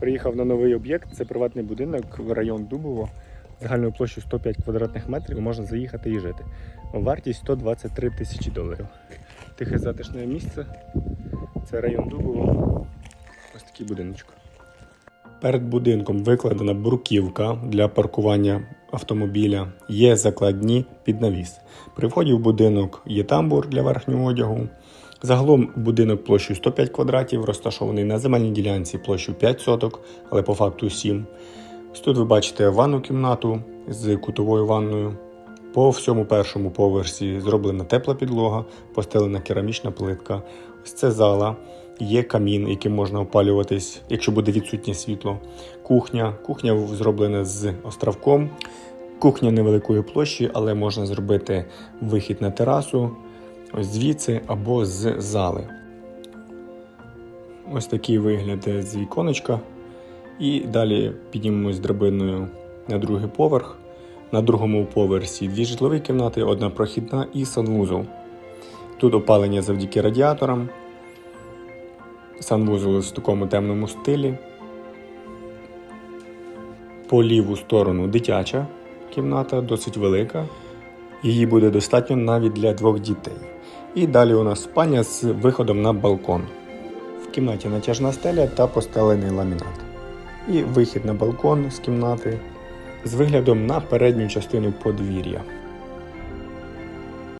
Приїхав на новий об'єкт. Це приватний будинок в район Дубово. Загальною площею 105 квадратних метрів. Можна заїхати і жити. Вартість 123 тисячі доларів. Тихе затишне місце. Це район Дубово. Ось такий будиночок. Перед будинком викладена бруківка для паркування автомобіля. Є закладні під навіс. При вході в будинок є тамбур для верхнього одягу. Загалом будинок площею 105 квадратів, розташований на земельній ділянці площею 5 соток, але по факту 7. Ось тут ви бачите ванну кімнату з кутовою ванною. По всьому першому поверсі зроблена тепла підлога, постелена керамічна плитка. Ось це зала, є камін, яким можна опалюватись, якщо буде відсутнє світло. Кухня. Кухня зроблена з островком. Кухня невеликої площі, але можна зробити вихід на терасу, ось звідси або з зали. Ось такий вигляд з віконечка. І далі піднімемось драбиною на другий поверх. На другому поверсі дві житлові кімнати, одна прохідна і санвузол. Тут опалення завдяки радіаторам. Санвузол в такому темному стилі. По ліву сторону дитяча кімната, досить велика. Її буде достатньо навіть для двох дітей. І далі у нас спальня з виходом на балкон. В кімнаті натяжна стеля та постелений ламінат. І вихід на балкон з кімнати з виглядом на передню частину подвір'я.